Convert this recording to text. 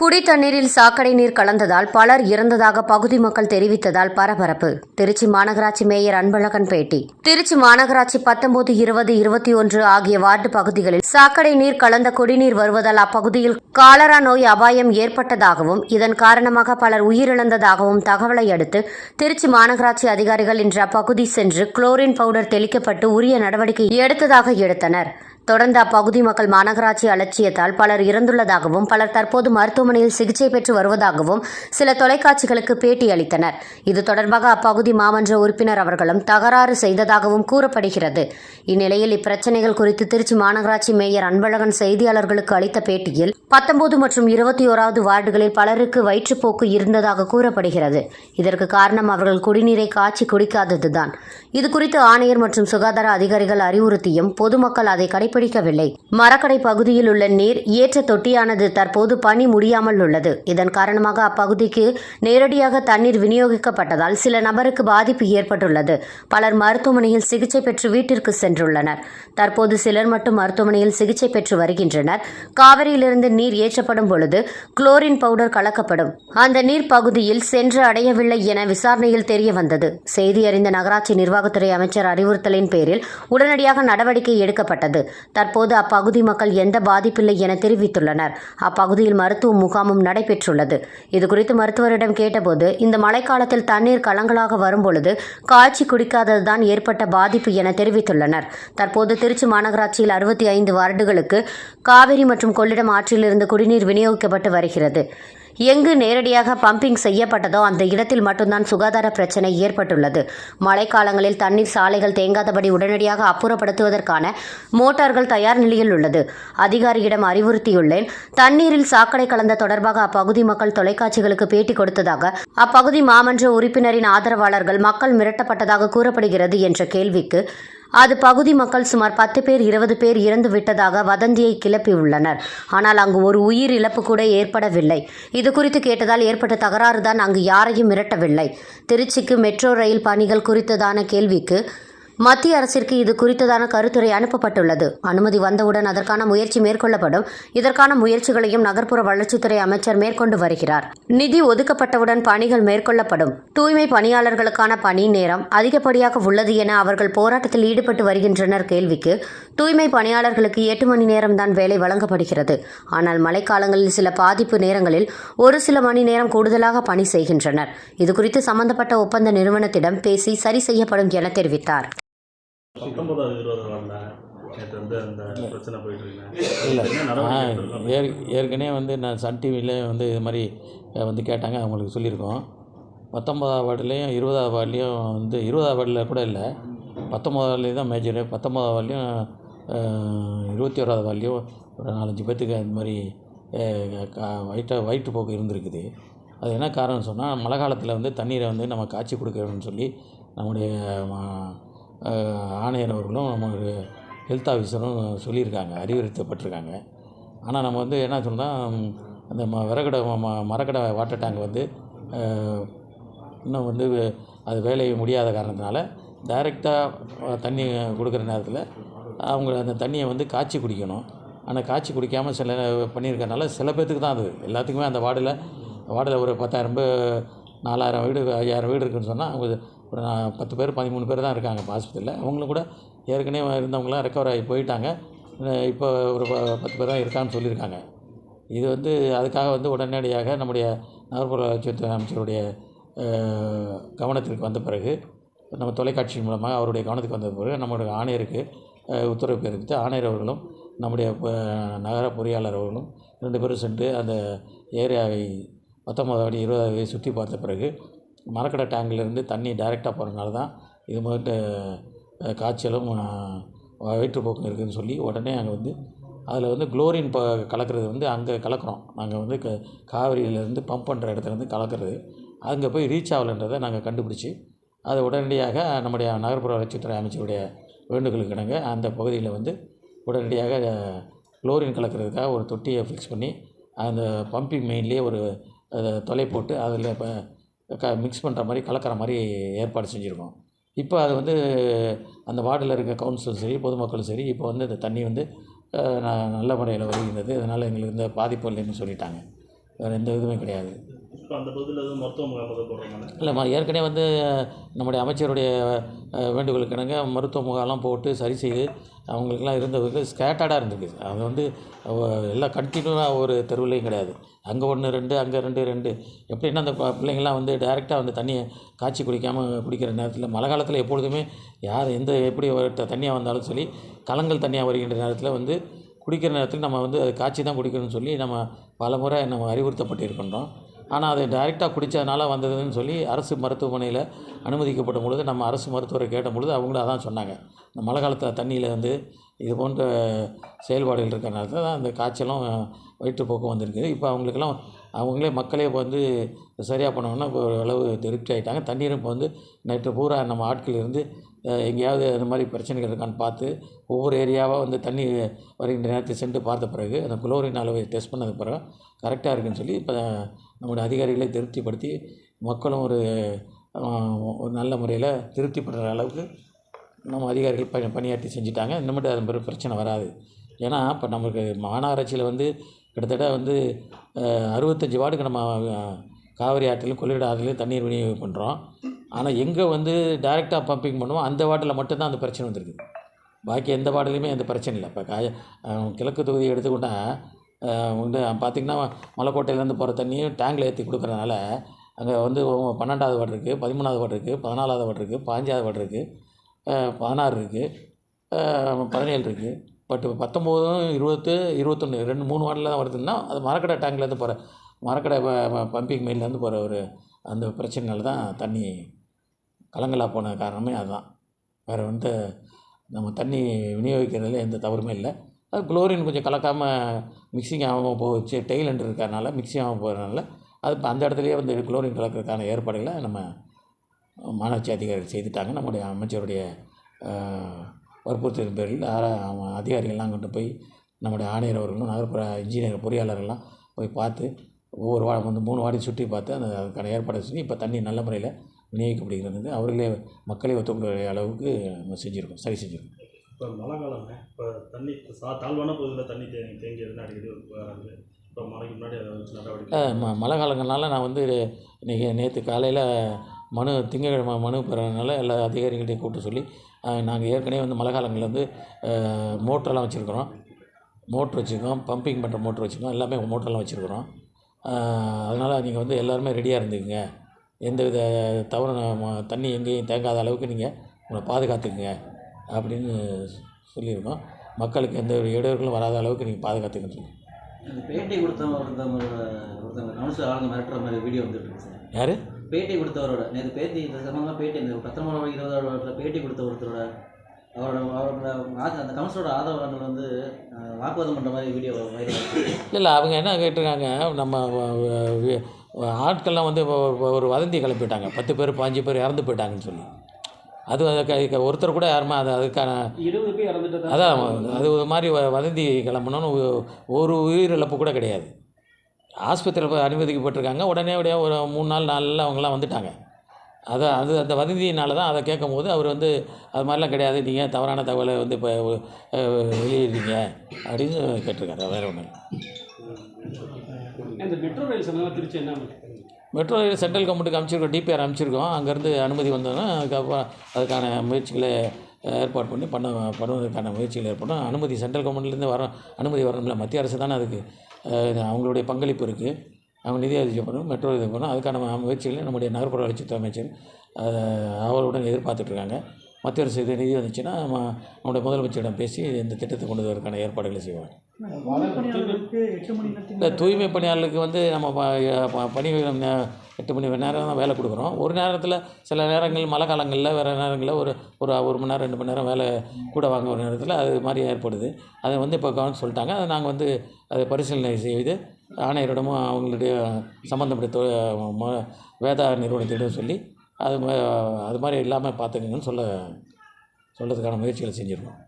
குடி தண்ணீரில் சாக்கடை நீர் கலந்ததால் பலர் இறந்ததாக பகுதி மக்கள் தெரிவித்ததால் பரபரப்பு. திருச்சி மாநகராட்சி மேயர் அன்பழகன் பேட்டி. திருச்சி மாநகராட்சி பத்தொன்பது இருபது இருபத்தி ஒன்று ஆகிய வார்டு பகுதிகளில் சாக்கடை நீர் கலந்த குடிநீர் வருவதால் அப்பகுதியில் காலரா நோய் அபாயம் ஏற்பட்டதாகவும் இதன் காரணமாக பலர் உயிரிழந்ததாகவும் தகவலை அடுத்து திருச்சி மாநகராட்சி அதிகாரிகள் இன்று அப்பகுதி சென்று குளோரின் பவுடர் தெளிக்கப்பட்டு உரிய நடவடிக்கை எடுத்ததாக எடுத்தனர். தொடர்ந்து அப்பகுதி மக்கள் மாநகராட்சி அலட்சியத்தால் பலர் இறந்துள்ளதாகவும் பலர் தற்போது மருத்துவமனையில் சிகிச்சை பெற்று வருவதாகவும் சில தொலைக்காட்சிகளுக்கு பேட்டி அளித்தனர். இது தொடர்பாக அப்பகுதி மாமன்ற உறுப்பினர் அவர்களும் தகராறு செய்ததாகவும் கூறப்படுகிறது. இந்நிலையில் இப்பிரச்சனைகள் குறித்து திருச்சி மாநகராட்சி மேயர் அன்பழகன் செய்தியாளர்களுக்கு அளித்த பேட்டியில் பத்தொன்பது மற்றும் இருபத்தி ஓராவது வார்டுகளில் பலருக்கு வயிற்றுப்போக்கு இருந்ததாக கூறப்படுகிறது. இதற்கு காரணம் அவர்கள் குடிநீரை காய்ச்சி குடிக்காததுதான். இது குறித்து ஆணையர் மற்றும் சுகாதார அதிகாரிகள் அறிவுறுத்தியும் பொதுமக்கள் அதை கடைபிடிக்கவில்லை மரக்கடை பகுதியில் உள்ள நீர் ஏற்ற தொட்டியானது தற்போது பணி முடியாமல் உள்ளது. இதன் காரணமாக அப்பகுதிக்கு நேரடியாக தண்ணீர் விநியோகிக்கப்பட்டதால் சில நபருக்கு பாதிப்பு ஏற்பட்டுள்ளது. பலர் மருத்துவமனையில் சிகிச்சை பெற்று வீட்டிற்கு சென்றுள்ளனர். தற்போது சிலர் மட்டும் மருத்துவமனையில் சிகிச்சை பெற்று வருகின்றனர். காவிரியிலிருந்து நீர் ஏற்றப்படும் பொழுது குளோரின் பவுடர் கலக்கப்படும். அந்த நீர் பகுதியில் சென்று அடையவில்லை என விசாரணையில் தெரிய வந்தது செய்தி அறிந்த நகராட்சி பாதுகாப்புத்துறை அமைச்சர் அறிவுறுத்தலின் பேரில் உடனடியாக நடவடிக்கை எடுக்கப்பட்டது. தற்போது அப்பகுதி மக்கள் எந்த பாதிப்பில்லை என தெரிவித்துள்ளனர். அப்பகுதியில் மருத்துவ முகாமும் நடைபெற்றுள்ளது. இதுகுறித்து மருத்துவரிடம் கேட்டபோது இந்த மழைக்காலத்தில் தண்ணீர் கலங்களாக வரும்பொழுது காய்ச்சி குடிக்காததுதான் ஏற்பட்ட பாதிப்பு என தெரிவித்துள்ளனர். தற்போது திருச்சி மாநகராட்சியில் அறுபத்தி ஐந்து வார்டுகளுக்கு காவிரி மற்றும் கொள்ளிடம் ஆற்றிலிருந்து குடிநீர் விநியோகிக்கப்பட்டு வருகிறது. எங்கு நேரடியாக பம்பிங் செய்யப்பட்டதோ அந்த இடத்தில் மட்டும்தான் சுகாதார பிரச்சனை ஏற்பட்டுள்ளது. மழைக்காலங்களில் தண்ணீர் சாலைகள் தேங்காதபடி உடனடியாக அப்புறப்படுத்துவதற்கான மோட்டார்கள் தயார் நிலையில் உள்ளது. அதிகாரியிடம் அறிவுறுத்தியுள்ளேன். தண்ணீரில் சாக்கடை கலந்த தொடர்பாக அப்பகுதி மக்கள் தொலைக்காட்சிகளுக்கு பேட்டி கொடுத்ததாக அப்பகுதி மாமன்ற உறுப்பினரின் ஆதரவாளர்கள் மக்கள் மிரட்டப்பட்டதாக கூறப்படுகிறது என்ற கேள்விக்கு அது பகுதி மக்கள் சுமார் பத்து பேர் இருபது பேர் இறந்து விட்டதாக வதந்தியை கிளப்பியுள்ளனர். ஆனால் அங்கு ஒரு உயிர் இழப்பு கூட ஏற்படவில்லை. இது குறித்து கேட்டதால் ஏற்பட்ட தகராறு தான் அங்கு யாரையும் மிரட்டவில்லை. திருச்சிக்கு மெட்ரோ ரயில் பணிகள் குறித்ததான கேள்விக்கு மத்திய அரசிற்கு இது குறித்ததான கருத்துரை அனுப்பப்பட்டுள்ளது. அனுமதி வந்தவுடன் அதற்கான முயற்சி மேற்கொள்ளப்படும். இதற்கான முயற்சிகளையும் நகர்ப்புற வளர்ச்சித்துறை அமைச்சர் மேற்கொண்டு வருகிறார். நிதி ஒதுக்கப்பட்டவுடன் பணிகள் மேற்கொள்ளப்படும். தூய்மை பணியாளர்களுக்கான பணி நேரம் அதிகப்படியாக உள்ளது என அவர்கள் போராட்டத்தில் ஈடுபட்டு வருகின்றனர் கேள்விக்கு தூய்மை பணியாளர்களுக்கு எட்டு மணி நேரம்தான் வேலை வழங்கப்படுகிறது. ஆனால் மழைக்காலங்களில் சில பாதிப்பு நேரங்களில் ஒரு சில மணி நேரம் கூடுதலாக பணி செய்கின்றனர். இதுகுறித்து சம்பந்தப்பட்ட ஒப்பந்த நிறுவனத்திடம் பேசி சரி செய்யப்படும் என தெரிவித்தார். பத்தொன்பதாவது இருபது வார்டில் நேற்று வந்து அந்த பிரச்சனை போயிட்டு இருக்கு இல்லை. என்ன நான் நடவடிக்கை எடுத்திருக்கோம்? ஏற் ஏற்கனவே வந்து நான் சன் டிவியில் வந்து இது மாதிரி வந்து கேட்டாங்க அவங்களுக்கு சொல்லியிருக்கோம். பத்தொன்பதாவது வார்டுலேயும் இருபதாவது வார்டுலேயும் வந்து இருபதாவது வார்டில் கூட இல்லை. பத்தொன்பதாவது வார்டுலேயும் தான் மேஜரு பத்தொன்பதாவது வார்டுலேயும் இருபத்தி ஓராவது வார்டுலேயும் ஒரு நாலஞ்சு பேர்த்துக்கு அந்த மாதிரி வயிற்று வயிற்றுப்போக்கு இருந்திருக்குது. அது என்ன காரணம்னு சொன்னால் மழை காலத்தில் வந்து தண்ணீரை வந்து நம்ம காய்ச்சி கொடுக்கணும்னு சொல்லி நம்முடைய ஆணையர் அவர்களும் நம்ம ஹெல்த் ஆஃபீஸரும் சொல்லியிருக்காங்க அறிவுறுத்தப்பட்டிருக்காங்க. ஆனால் நம்ம வந்து என்ன சொன்னால் அந்த ம விறகடை ம ம- மரக்கடை வாட்டர் டேங்க் வந்து இன்னும் வந்து அது வேலை முடியாத காரணத்தினால டைரெக்டாக தண்ணி கொடுக்குற நேரத்தில் அவங்க அந்த தண்ணியை வந்து காய்ச்சி குடிக்கணும். ஆனால் காய்ச்சி குடிக்காமல் சில பண்ணியிருக்கறனால சில பேர்த்துக்கு தான் அது. எல்லாத்துக்குமே அந்த வார்டில் வார்டில் ஒரு பத்தாயிரம் பேர் நாலாயிரம் வீடு ஐயாயிரம் வீடு இருக்குன்னு சொன்னால் அவங்க ஒரு பத்து பேர் பதிமூணு பேர் தான் இருக்காங்க இப்போ ஹாஸ்பத்திரியில் அவங்களும் கூட ஏற்கனவே இருந்தவங்களாம் ரெக்கவர் ஆகி போயிட்டாங்க. இப்போ ஒரு ப- பத்து பேர் தான் இருக்கான்னு சொல்லியிருக்காங்க. இது வந்து அதுக்காக வந்து உடனடியாக நம்முடைய நகர்ப்புற வளர்ச்சித்துறை அமைச்சருடைய கவனத்திற்கு வந்த பிறகு நம்ம தொலைக்காட்சி மூலமாக அவருடைய கவனத்துக்கு வந்த பிறகு நம்மளுடைய ஆணையருக்கு உத்தரவு பிறப்பித்து ஆணையர் அவர்களும் நம்முடைய நகர பொறியாளர் அவர்களும் ரெண்டு பேரும் சென்று அந்த ஏரியாவை பத்தொம்பதாவது அடி இருபதாவது அடி சுற்றி பார்த்த பிறகு மரக்கடை டேங்க்லேருந்து தண்ணி டைரெக்டாக போகிறனால தான் இது மாதிரி காய்ச்சலும் வயிற்றுப்போக்கும் இருக்குதுன்னு சொல்லி உடனே அங்கே வந்து அதில் வந்து குளோரின் ப கலக்கிறது வந்து அங்கே கலக்கிறோம். நாங்கள் வந்து க காவிரியிலேருந்து பம்ப் பண்ணுற இடத்துலேருந்து கலக்கிறது. அங்கே போய் ரீச் ஆகலைன்றதை நாங்கள் கண்டுபிடிச்சி அதை உடனடியாக நம்முடைய நகர்ப்புற வளர்ச்சித்துறை அமைச்சருடைய வேண்டுகோளுக்கு இணங்க அந்த பகுதியில் வந்து உடனடியாக குளோரின் கலக்கிறதுக்காக ஒரு தொட்டியை ஃபிக்ஸ் பண்ணி அந்த பம்பிங் மெயின்லேயே ஒரு அதை தொலை போட்டு அதில் இப்போ க மிக்ஸ் பண்ணுற மாதிரி கலக்கிற மாதிரி ஏற்பாடு செஞ்சுருக்கோம். இப்போ அது வந்து அந்த வார்டில் இருக்க கவுன்சிலும் சரி பொதுமக்களும் சரி இப்போ வந்து இந்த தண்ணி வந்து ந நல்ல முறையில் வருகின்றது அதனால் எங்களுக்கு இந்த பாதிப்பு இல்லைன்னு சொல்லிட்டாங்க. வேறு எந்த இதுவுமே கிடையாது. இப்போ அந்த பகுதியில் எதுவும் மருத்துவ முகாம் எதுவும் ஏற்கனவே வந்து நம்முடைய அமைச்சருடைய அஹ், வேண்டுகோளுக்கு இணங்க மருத்துவ முகாம்லாம் போட்டு சரி செய்து அவங்களுக்கெல்லாம் இருந்தவருக்கு ஸ்கேட்டர்டாக இருந்திருக்கு. அது வந்து எல்லாம் கண்டினியூவாக ஒரு தெருவுலையும் கிடையாது. அங்கே ஒன்று ரெண்டு அங்கே ரெண்டு ரெண்டு. எப்படின்னா அந்த ப- பிள்ளைங்கள்லாம் வந்து டைரெக்டாக வந்து தண்ணியை காய்ச்சி குடிக்காமல் குடிக்கிற நேரத்தில் மழை காலத்தில் எப்பொழுதுமே யார் எந்த எப்படி ஒரு தண்ணியாக வந்தாலும் சரி கலங்கள் தண்ணியாக வருகின்ற நேரத்தில் வந்து குடிக்கிற நேரத்தில் நம்ம வந்து அது காய்ச்சி தான் குடிக்கணும்னு சொல்லி நம்ம பல முறை நம்ம அறிவுறுத்தப்பட்டிருக்கின்றோம். ஆனால் அது டைரெக்டாக குடித்ததுனால வந்ததுன்னு சொல்லி அரசு மருத்துவமனையில் அனுமதிக்கப்படும் பொழுது நம்ம அரசு மருத்துவரை கேட்ட பொழுது அவங்களும் அதான் சொன்னாங்க. இந்த மழை காலத்தில் தண்ணியில் வந்து இது போன்ற செயல்பாடுகள் இருக்கிறனால தான் அந்த காய்ச்சலும் வயிற்றுப்போக்கும் வந்திருக்கு இப்போ அவங்களுக்கெல்லாம் அவங்களே மக்களே இப்போ வந்து சரியாக பண்ணணும்னா இப்போ அளவு திருப்தி ஆகிட்டாங்க தண்ணீரும் இப்போ வந்து நேற்று பூரா நம்ம ஆட்கள் இருந்து எங்கேயாவது அந்த மாதிரி பிரச்சனைகள் இருக்கான்னு பார்த்து ஒவ்வொரு ஏரியாவாக வந்து தண்ணி வருகின்ற நேரத்தை சென்று பார்த்த பிறகு அந்த குளோரின் அளவை டெஸ்ட் பண்ணது பிறகு கரெக்டாக இருக்குன்னு சொல்லி இப்போ நம்முடைய அதிகாரிகளை திருப்திப்படுத்தி மக்களும் ஒரு ஒரு நல்ல முறையில் திருப்திப்படுற அளவுக்கு நம்ம அதிகாரிகள் பணி பணியாற்றி செஞ்சுட்டாங்க. இன்னுமேட்டு அது பிறகு பிரச்சனை வராது. ஏன்னா இப்போ நமக்கு மாநகராட்சியில் வந்து கிட்டத்தட்ட வந்து அறுபத்தஞ்சி வார்டுக்கு நம்ம காவிரி ஆற்றிலும் கொள்ளிட ஆற்றிலும் தண்ணீர் விநியோகம் பண்ணுறோம் ஆனால் எங்கே வந்து டைரெக்டாக பம்பிங் பண்ணுவோம் அந்த வார்டில் மட்டும்தான் அந்த பிரச்சனை வந்திருக்கு பாக்கி எந்த வார்டுலையுமே எந்த பிரச்சனை இல்லை. இப்போ காய கிழக்கு தொகுதியை எடுத்துக்கிட்டால் வந்து பார்த்திங்கன்னா மலைக்கோட்டையிலேருந்து போகிற தண்ணியும் டேங்கில் ஏற்றி கொடுக்குறதுனால அங்கே வந்து பன்னெண்டாவது வார்டு இருக்குது பதிமூணாவது வார்டு இருக்குது பதினாலாவது வார்டு இருக்குது பாஞ்சாவது வார்டு இருக்குது பதினாறு இருக்குது பதினேழு இருக்குது பட் பத்தொம்போதும் இருபத்து இருபத்தொன்று ரெண்டு மூணு வார்டில் தான் வருதுன்னா அது மரக்கடை டேங்க்லேருந்து போகிற மரக்கடை பம்பிங் மெயின்லேருந்து போகிற ஒரு அந்த பிரச்சனைனால தான் தண்ணி கலங்கலாக போன காரணமே அதுதான். வேறு வந்து நம்ம தண்ணி விநியோகிக்கிறதுல எந்த தவறுமே இல்லை. அது குளோரின் கொஞ்சம் கலக்காமல் மிக்சிங் ஆகாமல் போச்சு டெய்லண்ட் இருக்கிறனால மிக்சிங் ஆகாமல் போகிறதுனால அது இப்போ அந்த இடத்துலையே வந்து குளோரின் கலக்கிறதுக்கான ஏற்பாடுகளை நம்ம மாநகராட்சி அதிகாரிகள் செய்துட்டாங்க. நம்முடைய அமைச்சருடைய ஆஹ், வற்புறுத்தலின் பேரில் ஆரா- அதிகாரிகள்லாம் கொண்டு போய் நம்முடைய ஆணையர் அவர்களும் நகர்ப்புற இன்ஜினியர் பொறியாளர்கள்லாம் போய் பார்த்து ஒவ்வொரு வா வந்து மூணு வாடி சுற்றி பார்த்து அந்த அதுக்கான ஏற்பாடு செஞ்சு இப்போ தண்ணி நல்ல முறையில் விநியோகிக்கப்படுகிறது. அவர்களே மக்களே ஒத்துக்கொள்ள அளவுக்கு நம்ம செஞ்சுருக்கோம் சரி செஞ்சுருக்கோம். இப்போ மழை காலங்க இப்போ தண்ணி சா தாழ்வான பகுதியில் தண்ணி தேங்கி தேங்கியதுன்னு அடிக்கடி இருக்குது இப்போ மழைக்கு முன்னாடி அதை வச்சு நடவடிக்கை அஹ் ம மழை காலங்கள்னால நான் வந்து இன்றைக்கி நேற்று காலையில் மனு திங்கக்கிழமை மனு பெறதுனால எல்லா அதிகாரிகள்டையும் கூப்பிட்டு சொல்லி நாங்கள் ஏற்கனவே வந்து மழை காலங்களில் வந்து மோட்டரெல்லாம் வச்சுருக்குறோம். மோட்ரு வச்சுருக்கோம். பம்பிங் பண்ணுற மோட்ரு வச்சுருக்கோம். எல்லாமே மோட்டரெல்லாம் வச்சுருக்குறோம். அதனால் நீங்கள் வந்து எல்லாருமே ரெடியாக இருந்துக்குங்க. எந்த வித தவறு தண்ணி எங்கேயும் தேங்காத அளவுக்கு நீங்கள் உங்களை பாதுகாத்துக்குங்க. அப்படின்னு சொல்லியிருக்கோம். மக்களுக்கு எந்த ஒரு இடையூறுகளும் வராத அளவுக்கு நீங்கள் பாதுகாத்துக்கன்னு சொல்லி பேட்டி கொடுத்தவங்க ஒருத்தவங்க ஒருத்தவங்க கவுன்சிலர் ஆளுங்க மிரட்டுற மாதிரி வீடியோ வந்துட்டு இருக்கு சார். யார்? பேட்டி கொடுத்தவரோட நேற்று பேட்டி இந்த சம்பந்தமாக பேட்டி இந்த பத்தொன்பது இருபதாவது வருடத்தில் பேட்டி கொடுத்த ஒருத்தரோட அவரோட அவரோட அந்த கவுன்சிலரோட ஆதரவாளர்கள் வந்து வாக்குவாதம் பண்ணுற மாதிரி வீடியோ இல்லை அவங்க என்ன கேட்டிருக்காங்க நம்ம ஆட்கள்லாம் வந்து ஒரு வதந்தி கிளப்பிட்டாங்க. பத்து பேர் பாஞ்சு பேர் இறந்து போயிட்டாங்கன்னு சொல்லி. அது அதுக்கு ஒருத்தர் கூட யாருமே அது அதுக்கான அதான் அது ஒரு மாதிரி வ- வதந்தி கிளம்பணும்னு ஒரு உயிரிழப்பு கூட கிடையாது. ஆஸ்பத்திரியில் போய் அனுமதிக்கப்பட்டிருக்காங்க. உடனே உடனே ஒரு மூணு நாள் நாளில் அவங்கெல்லாம் வந்துட்டாங்க. அதான் அது அந்த வதந்தியினால தான் அதை கேட்கும் போது அவர் வந்து அது மாதிரிலாம் கிடையாது. நீங்கள் தவறான தகவலை வந்து இப்போ வெளியிடுறீங்க? அப்படின்னு கேட்டிருக்காரு. வேறு ஒன்றும் இல்லை. இந்த மெட்ரோ ரயில் சம்பந்தமாக திருச்சி என்ன மெட்ரோ ரயில் சென்ட்ரல் கவர்மெண்ட்டுக்கு அமைச்சிருக்கோம் டிபிஆர் அமைச்சிருக்கோம் அங்கேருந்து அனுமதி வந்தோன்னா அதுக்கப்புறம் அதுக்கான முயற்சிகளை ஏற்பாடு பண்ணி பண்ண பண்ணுவதற்கான முயற்சிகள் ஏற்படும் அனுமதி சென்ட்ரல் கவர்மெண்ட்லேருந்து வர அனுமதி வரணும்ல. மத்திய அரசு தானே அதுக்கு அவங்களுடைய பங்களிப்பு இருக்குது அவங்க நிதி அறிவிக்கப்படும் மெட்ரோ இது பண்ணணும். அதுக்கான முயற்சிகளை நம்முடைய நகர்ப்புற வளர்ச்சித்துறை அமைச்சர் அவருடன் அவர்களுடன் எதிர்பார்த்துட்ருக்காங்க மத்திய அரசு இது நிதி வந்துச்சுன்னா நம்ம நம்முடைய முதலமைச்சரிடம் பேசி இந்த திட்டத்தை கொண்டு வருவதற்கான ஏற்பாடுகளை செய்வாங்க. இல்லை தூய்மை பணியாளர்களுக்கு வந்து நம்ம பணி எட்டு மணி நேரம் தான் வேலை கொடுக்குறோம். ஒரு நேரத்தில் சில நேரங்கள் மழை காலங்களில் வேறு நேரங்களில் ஒரு ஒரு ஒரு மணி நேரம் ரெண்டு மணி நேரம் வேலை கூட வாங்க ஒரு நேரத்தில் அது மாதிரி ஏற்படுது. அதை வந்து இப்போ கவனம் சொல்லிட்டாங்க. அதை நாங்கள் வந்து அதை பரிசீலனை செய்து ஆணையரிடமும் அவங்களுடைய சம்மந்தப்பட்ட வேதா நிறுவனத்திடம் சொல்லி அது அது மாதிரி இல்லாமல் பார்த்துக்கங்கன்னு சொல்ல சொல்கிறதுக்கான முயற்சிகளை செஞ்சுருக்கோம்.